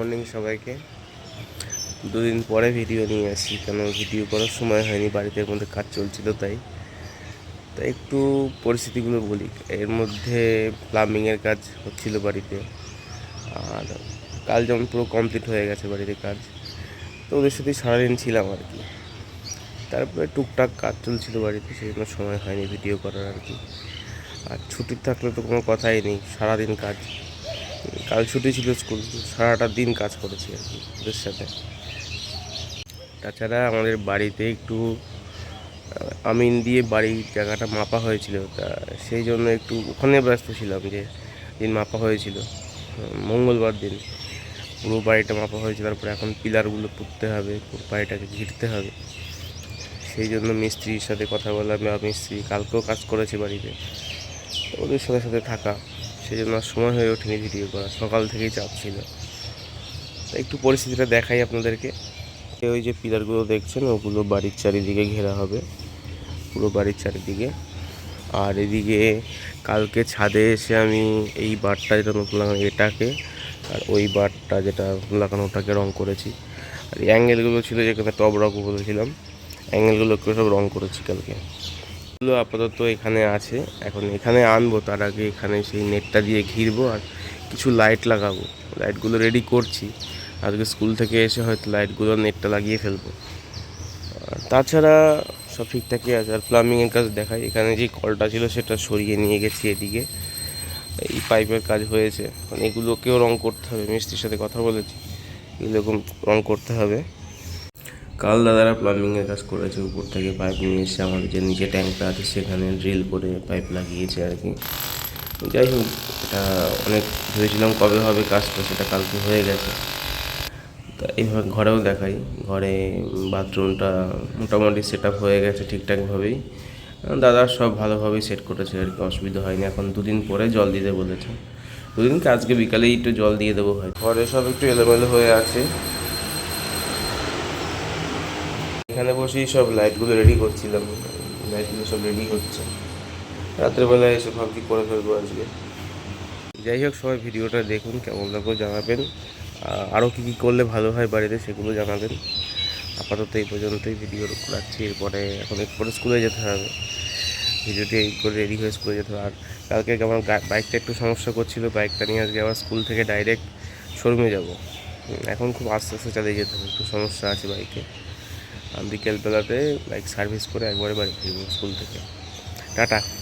Morning সবাইকে। দুদিন পরে ভিডিও নিয়ে আসি কেন ভিডিও করার সময় হয়নি, বাড়িতে মধ্যে কাজ চলছিল তাই। তাই একটু পরিস্থিতিগুলো বলি, এর মধ্যে প্লাম্বিংয়ের কাজ হচ্ছিল বাড়িতে, আর কাল যেমন পুরো কমপ্লিট হয়ে গেছে বাড়িতে কাজ, তো ওদের সাথেই সারাদিন ছিলাম আর কি। তারপরে টুকটাক কাজ চলছিল বাড়িতে, সেই জন্য সময় হয়নি ভিডিও করার আর কি। আর ছুটি থাকলে তো কোনো কথাই নেই, সারাদিন কাজ। কাল ছুটি ছিল স্কুল, সারাটা দিন কাজ করেছি আর কি ওদের সাথে। তাছাড়া আমাদের বাড়িতে একটু আমিন দিয়ে বাড়ির জায়গাটা মাপা হয়েছিল, তা সেই জন্য একটু ওখানে ব্যস্ত ছিলাম যে দিন মাপা হয়েছিল। মঙ্গলবার দিন পুরো বাড়িটা মাপা হয়েছিল তারপরে এখন পিলারগুলো পুঁততে হবে, পুরো বাড়িটাকে ঘিরতে হবে। সেই জন্য মিস্ত্রির সাথে কথা বললাম বা মিস্ত্রি কালকেও কাজ করেছে বাড়িতে, ওদের সাথে সাথে থাকা। সেই জন্য সময় হয়ে ওঠেনি ভিডিও করা সকাল থেকেই চাপ ছিল। একটু পরিস্থিতিটা দেখাই আপনাদেরকে। ওই যে পিলারগুলো দেখছেন, ওগুলো বাড়ির চারিদিকে ঘেরা হবে। পুরো বাড়ির চারিদিকে। আর এদিকে কালকে ছাদে এসে আমি এই বারটা যেটা নতুন লাগানো, এটাকে আর ওই বারটা যেটা লাগানো, ওটাকে রং করেছি। আর অ্যাঙ্গেলগুলো ছিল যেখানে টব রক বলেছিলাম অ্যাঙ্গেলগুলোকে সব রং করেছি কালকে। এগুলো আপাতত এখানে আছে। এখন এখানে আনব, তার আগে এখানে সেই নেটটা দিয়ে ঘিরবো আর কিছু লাইট লাগাবো। লাইটগুলো রেডি করছি। আজকে স্কুল থেকে এসে হয়তো লাইটগুলো নেটটা লাগিয়ে ফেলব। তাছাড়া সব ঠিকঠাকই আছে। আর প্লাম্বিংয়ের কাজ দেখাই। এখানে যে কলটা ছিল সেটা সরিয়ে নিয়ে গেছি এদিকে। এই পাইপের কাজ হয়েছে। মানে এগুলোকেও রং করতে হবে। মিস্ত্রির সাথে কথা বলেছি। এরকম রং করতে হবে। কাল দাদারা প্লাম্বিংয়ের কাজ করেছে, উপর থেকে পাইপ নিয়ে এসে আমাদের যে নিচে ট্যাঙ্কটা আছে সেখানে ড্রিল করে পাইপ লাগিয়েছে আর কি। যাই হোক, এটা অনেক ভেবেছিলাম কবে হবে কাজটা, সেটা কালকে হয়ে গেছে। তা এইভাবে ঘরেও দেখাই, ঘরে বাথরুমটা মোটামুটি সেট আপ হয়ে গেছে ঠিকঠাকভাবেই। দাদা সব ভালোভাবেই সেট করেছে আর কি, অসুবিধা হয়নি, এখন দুদিন পরে জল দিতে বলেছে। দুদিনকে আজকে বিকালেই একটু জল দিয়ে দেবো হয় ঘরে সব একটু এলোমেলো হয়ে আছে। এখানে বসেই সব লাইটগুলো রেডি করছিলাম। লাইটগুলো সব রেডি হচ্ছে। রাত্রেবেলায় এসে ভাবছি করে ফেলব আজকে। যাই হোক, সবাই ভিডিওটা দেখুন, কেমন লাগল জানাবেন। আরও কী কী করলে ভালো হয় বাড়িতে সেগুলো জানাবেন। আপাতত এই পর্যন্তই ভিডিও রাখছি। এরপরে এখন এরপরে স্কুলে যেতে হবে। ভিডিওটি এই করে রেডি হয়ে স্কুলে যেতে হবে। আর কালকে আমার বাইকটা একটু সমস্যা করছিল। বাইকটা নিয়ে আজকে আবার স্কুল থেকে ডাইরেক্ট শোরুমে যাব। এখন খুব আস্তে আস্তে চালিয়ে যেতে হবে। একটু সমস্যা আছে বাইকে বিকেলবেলাতে লাইক সার্ভিস করে একবারে বাড়ি ফিরবো স্কুল থেকে। টাটা।